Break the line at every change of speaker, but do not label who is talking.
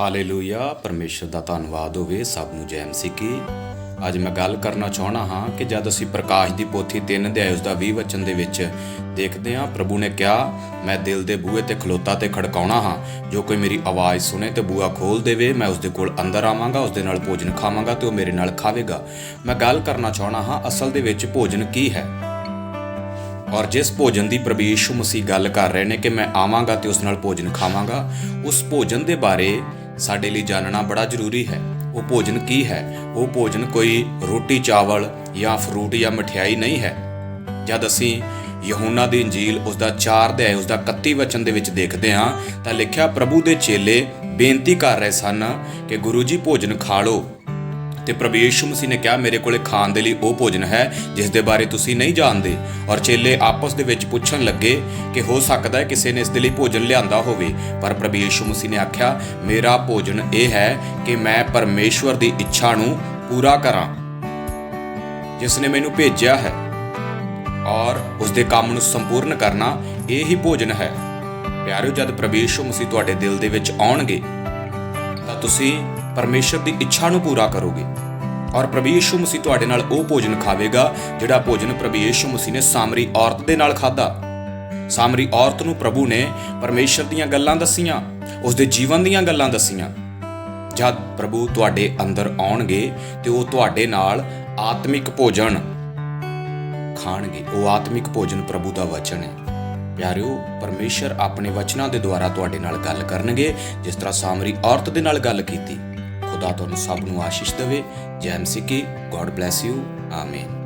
Hallelujah ਪਰਮੇਸ਼ਰ ਦਾ ਧੰਨਵਾਦ ਹੋਵੇ ਸਭ ਨੂੰ ਜੈ ਮਸੀਹ ਕੀ। ਅੱਜ ਮੈਂ ਗੱਲ ਕਰਨਾ ਚਾਹਣਾ ਹਾਂ ਕਿ ਜਦ ਅਸੀਂ ਪ੍ਰਕਾਸ਼ ਦੀ ਪੋਥੀ 3 ਅਧਿਆਇ ਉਸ ਦਾ 20 ਵਚਨ ਦੇ ਵਿੱਚ ਦੇਖਦੇ ਹਾਂ, ਪ੍ਰਭੂ ਨੇ ਕਿਹਾ, ਮੈਂ ਦਿਲ ਦੇ ਬੂਹੇ ਤੇ ਖਲੋਤਾ ਤੇ ਖੜਕਾਉਣਾ ਹਾਂ। ਜੋ ਕੋਈ ਮੇਰੀ ਆਵਾਜ਼ ਸੁਣੇ ਤੇ ਬੂਹਾ ਖੋਲ ਦੇਵੇ, ਮੈਂ ਉਸ ਦੇ ਕੋਲ ਅੰਦਰ ਆਵਾਂਗਾ ਉਸ ਦੇ ਨਾਲ ਭੋਜਨ ਖਾਵਾਂਗਾ ਤੇ ਉਹ ਮੇਰੇ ਨਾਲ ਖਾਵੇਗਾ। ਮੈਂ ਗੱਲ ਕਰਨਾ ਚਾਹਣਾ ਹਾਂ, ਅਸਲ ਦੇ ਵਿੱਚ ਭੋਜਨ ਕੀ ਹੈ? ਔਰ ਜਿਸ ਭੋਜਨ ਦੀ ਪ੍ਰਭੂ ਯੀਸ਼ੂ ਮਸੀਹ ਗੱਲ ਕਰ ਰਹੇ ਨੇ ਕਿ ਮੈਂ ਆਵਾਂਗਾ ਤੇ ਉਸ ਨਾਲ ਭੋਜਨ ਖਾਵਾਂਗਾ, ਉਸ ਭੋਜਨ ਦੇ ਬਾਰੇ ਸਾਡੇ ਲਈ ਜਾਣਨਾ ਬੜਾ ਜ਼ਰੂਰੀ ਹੈ। ਉਹ ਭੋਜਨ ਕੀ ਹੈ? ਉਹ ਭੋਜਨ ਕੋਈ ਰੋਟੀ, ਚਾਵਲ ਜਾਂ ਫਰੂਟ ਜਾਂ ਮਠਿਆਈ ਨਹੀਂ ਹੈ। ਜਦ ਅਸੀਂ ਯਹੂਨਾ ਦੀ ਇੰਜੀਲ ਉਸ ਦਾ 4 ਅਧਿਆਇ ਉਸ ਦਾ 31 ਵਚਨ ਦੇ ਵਿੱਚ ਦੇਖਦੇ ਹਾਂ, ਤਾਂ ਲਿਖਿਆ ਪ੍ਰਭੂ ਦੇ ਚੇਲੇ ਬੇਨਤੀ ਕਰ ਰਹੇ ਸਨ ਕਿ ਗੁਰੂ ਜੀ ਭੋਜਨ ਖਾ ਲਓ। ਤੇ ਪ੍ਰਭੂ ਯੀਸ਼ੂ ਮਸੀਹ ਨੇ ਕਿਹਾ, ਮੇਰੇ ਕੋਲੇ ਖਾਣ ਦੇ ਲਈ ਉਹ ਭੋਜਨ ਹੈ ਜਿਸ ਦੇ ਬਾਰੇ ਤੁਸੀਂ ਨਹੀਂ ਜਾਣਦੇ। ਔਰ ਚੇਲੇ ਆਪਸ ਦੇ ਵਿੱਚ ਪੁੱਛਣ ਲੱਗੇ ਕਿ ਹੋ ਸਕਦਾ ਹੈ ਕਿਸੇ ਨੇ ਇਸ ਦੇ ਲਈ ਭੋਜਨ ਲਿਆਂਦਾ ਹੋਵੇ। ਪਰ ਪ੍ਰਭੂ ਯੀਸ਼ੂ ਮਸੀਹ ਨੇ ਆਖਿਆ, ਮੇਰਾ ਭੋਜਨ ਇਹ ਹੈ ਕਿ ਮੈਂ ਪਰਮੇਸ਼ਵਰ ਦੀ ਇੱਛਾ ਨੂੰ ਪੂਰਾ ਕਰਾਂ, ਜਿਸ ਨੇ ਮੈਨੂੰ ਭੇਜਿਆ ਹੈ ਔਰ ਉਸ ਦੇ ਕੰਮ ਨੂੰ ਸੰਪੂਰਨ ਕਰਨਾ ਇਹ ਹੀ ਭੋਜਨ ਹੈ। ਪਿਆਰਿਓ, ਜਦ ਪ੍ਰਭੂ ਯੀਸ਼ੂ ਮਸੀਹ ਤੁਹਾਡੇ ਦਿਲ ਦੇ ਵਿੱਚ ਆਉਣਗੇ ਤਾਂ ਤੁਸੀਂ ਪਰਮੇਸ਼ਰ ਦੀ ਇੱਛਾ ਨੂੰ ਪੂਰਾ ਕਰੋਗੇ। ਔਰ ਪ੍ਰਭੂ ਯੀਸ਼ੂ ਮਸੀਹ ਤੁਹਾਡੇ ਨਾਲ ਉਹ ਭੋਜਨ ਖਾਵੇਗਾ, ਜਿਹੜਾ ਭੋਜਨ ਪ੍ਰਭੂ ਯੀਸ਼ੂ ਮਸੀਹ ਨੇ ਸਾਮਰੀ ਔਰਤ ਦੇ ਨਾਲ ਖਾਦਾ ਸਾਮਰੀ ਔਰਤ ਨੂੰ ਪ੍ਰਭੂ ਨੇ ਪਰਮੇਸ਼ਰ ਦੀਆਂ ਗੱਲਾਂ ਦੱਸੀਆਂ ਉਸ ਦੇ ਜੀਵਨ ਦੀਆਂ ਗੱਲਾਂ ਦੱਸੀਆਂ। ਜਦ ਪ੍ਰਭੂ ਤੁਹਾਡੇ ਅੰਦਰ ਆਉਣਗੇ, ਤੇ ਉਹ ਤੁਹਾਡੇ ਨਾਲ ਆਤਮਿਕ ਭੋਜਨ ਖਾਣਗੇ। ਉਹ ਆਤਮਿਕ ਭੋਜਨ ਪ੍ਰਭੂ ਦਾ ਵਚਨ ਹੈ। ਪਿਆਰਿਓ, ਪਰਮੇਸ਼ਰ ਆਪਣੇ ਵਚਨਾਂ ਦੇ ਦੁਆਰਾ ਤੁਹਾਡੇ ਨਾਲ ਗੱਲ ਕਰਨਗੇ। ਜਿਸ ਤਰ੍ਹਾਂ ਸਾਮਰੀ ਔਰਤ ਦੇ ਨਾਲ ਗੱਲ ਕੀਤੀ, ਖੁਦਾ ਤੁਹਾਨੂੰ ਸਭ ਨੂੰ ਆਸ਼ੀਸ਼ ਦੇਵੇ। ਜੈ ਮਸੀਹ ਕੀ ਗੋਡ ਬlesਸ ਯੂ ਆਮੇਨ